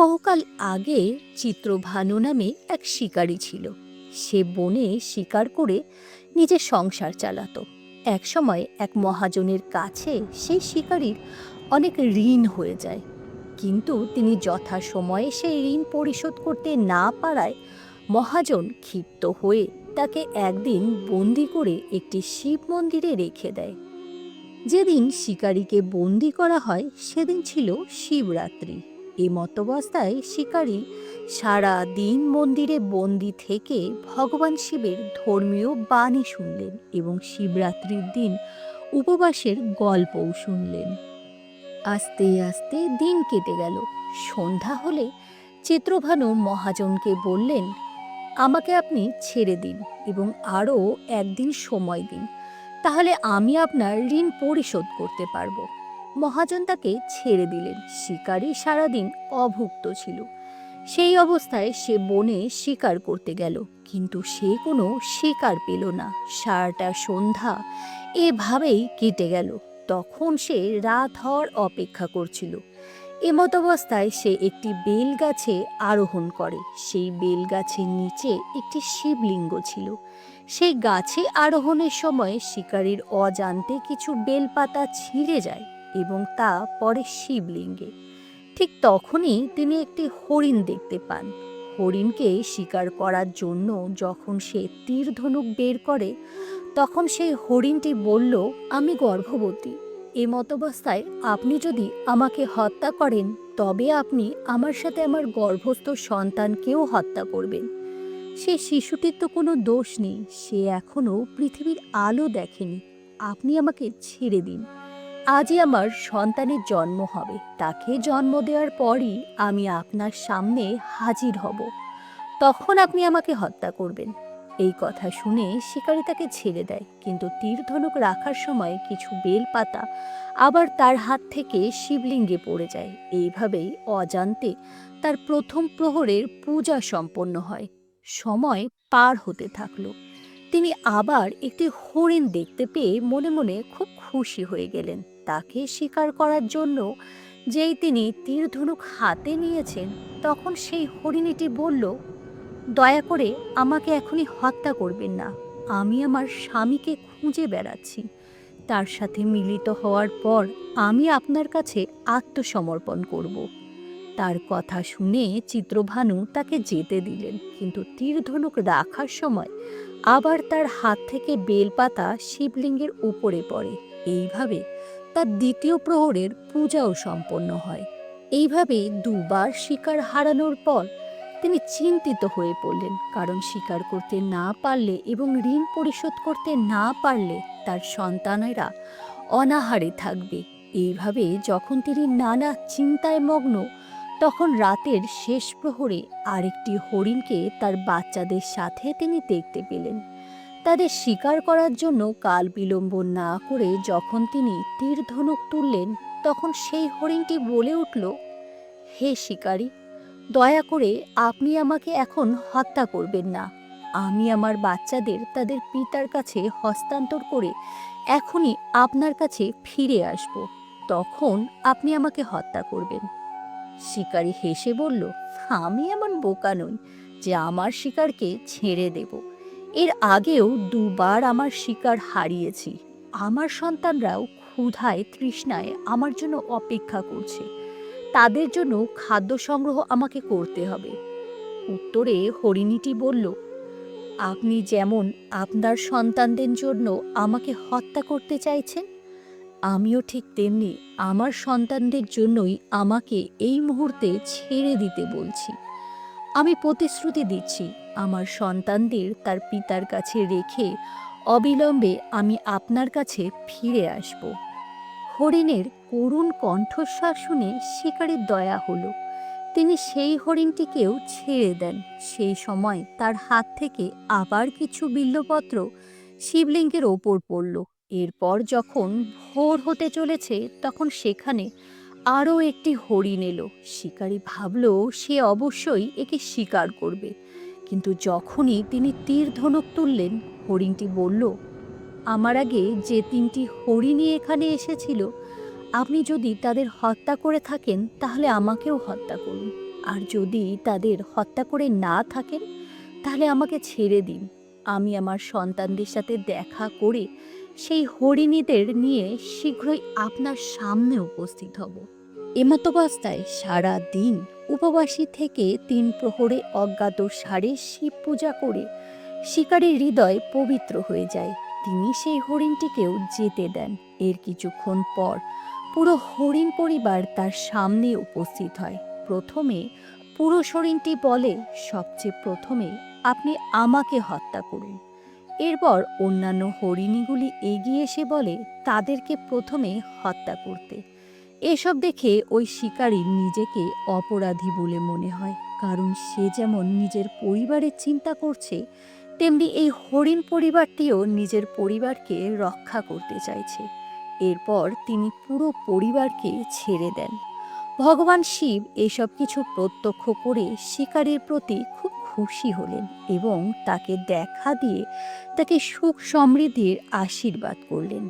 বহুকাল আগে চিত্রভানু নামে এক শিকারী ছিল। সে বনে শিকার করে নিজের সংসার চালাতো। একসময় এক মহাজনের কাছে সেই শিকারীর অনেক ঋণ হয়ে যায়। কিন্তু তিনি যথাসময়ে সেই ঋণ পরিশোধ করতে না পারায় মহাজন ক্ষিপ্ত হয়ে তাকে একদিন বন্দি করে একটি শিব মন্দিরে রেখে দেয়। যেদিন শিকারীকে বন্দি করা হয়, সেদিন ছিল শিবরাত্রি। এ মতবস্থায় শিকারী সারা দিন মন্দিরে বন্দি থেকে ভগবান শিবের ধর্মীয় বাণী শুনলেন এবং শিবরাত্রির দিন উপবাসের গল্পও শুনলেন। আস্তে আস্তে দিন কেটে গেল। সন্ধ্যা হলে চিত্রভানু মহাজনকে বললেন, আমাকে আপনি ছেড়ে দিন এবং আরও একদিন সময় দিন। তাহলে আমি আপনার ঋণ পরিশোধ করতে পারব। মহাজন তাকে ছেড়ে দিলেন। শিকারী সারাদিন অভুক্ত ছিল। সেই অবস্থায় সে বনে শিকার করতে গেল, কিন্তু সে কোনো শিকার পেল না। সারাটা সন্ধ্যা এভাবেই কেটে গেল। তখন সে রাত হওয়ার অপেক্ষা করছিল। এমতাবস্থায় সে একটি বেল গাছে আরোহণ করে। সেই বেল গাছের নিচে একটি শিবলিঙ্গ ছিল। সেই গাছে আরোহণের সময় শিকারীর অজান্তে কিছু বেলপাতা ছিঁড়ে যায়। এবং তা পরে শিবলিঙ্গে। ঠিক তখনই তিনি একটি হরিণ দেখতে পান। হরিণকে শিকার করার জন্য যখন সে তীর ধনুক বের করে, তখন সেই হরিণটি বলল, আমি গর্ভবতী। এ মতবস্থায় আপনি যদি আমাকে হত্যা করেন, তবে আপনি আমার সাথে আমার গর্ভস্থ সন্তানকেও হত্যা করবেন। সে শিশুটির তো কোনো দোষ নেই। সে এখনও পৃথিবীর আলো দেখেনি। আপনি আমাকে ছেড়ে দিন। আজই আমার সন্তানের জন্ম হবে। তাকে জন্ম দেওয়ার পরই আমি আপনার সামনে হাজির হব। তখন আপনি আমাকে হত্যা করবেন। এই কথা শুনে শিকারী তাকে ছেড়ে দেয়, কিন্তু তীরধনুক রাখার সময় কিছু বেল পাতা আবার তার হাত থেকে শিবলিঙ্গে পড়ে যায়। এইভাবেই অজান্তে তার প্রথম প্রহরের পূজা সম্পন্ন হয়। সময় পার হতে থাকল। তিনি আবার একটি হরিণ দেখতে পেয়ে মনে মনে খুব খুশি হয়ে গেলেন। তাকে শিকার করার জন্য যেই তিনি তীরধনুক হাতে নিয়েছেন, তখন সেই হরিণীটি বলল, দয়া করে আমাকে এখনই হত্যা করবেন না। আমি আমার স্বামীকে খুঁজে বেড়াচ্ছি। তার সাথে মিলিত হওয়ার পর আমি আপনার কাছে আত্মসমর্পণ করব। তার কথা শুনে চিত্রভানু তাকে যেতে দিলেন, কিন্তু তীরধনুক রাখার সময় আবার তার হাত থেকে বেলপাতা শিবলিঙ্গের উপরে পড়ে। এইভাবে তার দ্বিতীয় প্রহরের পূজাও সম্পন্ন হয়। এইভাবে দুবার শিকার হারানোর পর তিনি চিন্তিত হয়ে পড়লেন, কারণ শিকার করতে না পারলে এবং ঋণ পরিশোধ করতে না পারলে তার সন্তানেরা অনাহারে থাকবে। এইভাবে যখন তিনি নানা চিন্তায় মগ্ন, তখন রাতের শেষ প্রহরে আরেকটি হরিণকে তার বাচ্চাদের সাথে তিনি দেখতে পেলেন। তাদের শিকার করার জন্য কাল বিলম্ব না করে যখন তিনি তীর ধনুক তুললেন, তখন সেই হরিণটি বলে উঠল, হে শিকারী, দয়া করে আপনি আমাকে এখন হত্যা করবেন না। আমি আমার বাচ্চাদের তাদের পিতার কাছে হস্তান্তর করে এখনই আপনার কাছে ফিরে আসব। তখন আপনি আমাকে হত্যা করবেন। শিকারী হেসে বলল, আমি এমন বোকা নই যে আমার শিকারকে ছেড়ে দেব। এর আগেও দুবার আমার শিকার হারিয়েছি। আমার সন্তানরাও ক্ষুধায় তৃষ্ণায় আমার জন্য অপেক্ষা করছে। তাদের জন্য খাদ্য সংগ্রহ আমাকে করতে হবে। উত্তরে হরিণীটি বলল, আপনি যেমন আপনার সন্তানদের জন্য আমাকে হত্যা করতে চাইছেন, আমিও ঠিক তেমনি আমার সন্তানদের জন্যই আমাকে এই মুহূর্তে ছেড়ে দিতে বলছি। আমি প্রতিশ্রুতি দিচ্ছি, আমার সন্তানদের তার পিতার কাছে রেখে অবিলম্বে আমি আপনার কাছে ফিরে আসব। হরিণের করুণ কণ্ঠস্বর শুনে শিকারের দয়া হলো। তিনি সেই হরিণটিকেও ছেড়ে দেন। সেই সময় তার হাত থেকে আবার কিছু বিল্লপত্র শিবলিঙ্গের ওপর পড়ল। এরপর যখন ভোর হতে চলেছে, তখন সেখানে আরও একটি হরিণ এলো। শিকারী ভাবল, সে অবশ্যই একে শিকার করবে। কিন্তু যখনই তিনি তীর ধনুক তুললেন, হরিণটি বলল, আমার আগে যে তিনটি হরিণী এখানে এসেছিল, আপনি যদি তাদের হত্যা করে থাকেন, তাহলে আমাকেও হত্যা করুন। আর যদি তাদের হত্যা করে না থাকেন, তাহলে আমাকে ছেড়ে দিন। আমি আমার সন্তানদের সাথে দেখা করে সেই হরিণীদের নিয়ে শীঘ্রই আপনার সামনে উপস্থিত হব। এমাতবাস্তায় সারা দিন উপবাসী থেকে তিন প্রহরে অজ্ঞাত সারে শিব পূজা করে শিকারীর হৃদয় পবিত্র হয়ে যায়। তিনি সেই হরিণটিকেও যেতে দেন। এর কিছুক্ষণ পর পুরো হরিণ পরিবার তার সামনে উপস্থিত হয়। প্রথমে পুরো হরিণটি বলে, সবচেয়ে প্রথমে আপনি আমাকে হত্যা করুন। এরপর অন্যান্য হরিণীগুলি এগিয়ে এসে বলে, তাদেরকে প্রথমে হত্যা করতে। এসব দেখে ওই শিকারী নিজেকে অপরাধী বলে মনে হয়, কারণ সে যেমন নিজের পরিবারের চিন্তা করছে, তেমনি এই হরিণ পরিবারটিও নিজের পরিবারকে রক্ষা করতে চাইছে। এরপর তিনি পুরো পরিবারকে ছেড়ে দেন। ভগবান শিব এসব কিছু প্রত্যক্ষ করে শিকারীর প্রতি খুব খুশি হলেন এবং তাকে দেখা দিয়ে তাকে সুখ সমৃদ্ধির আশীর্বাদ করলেন।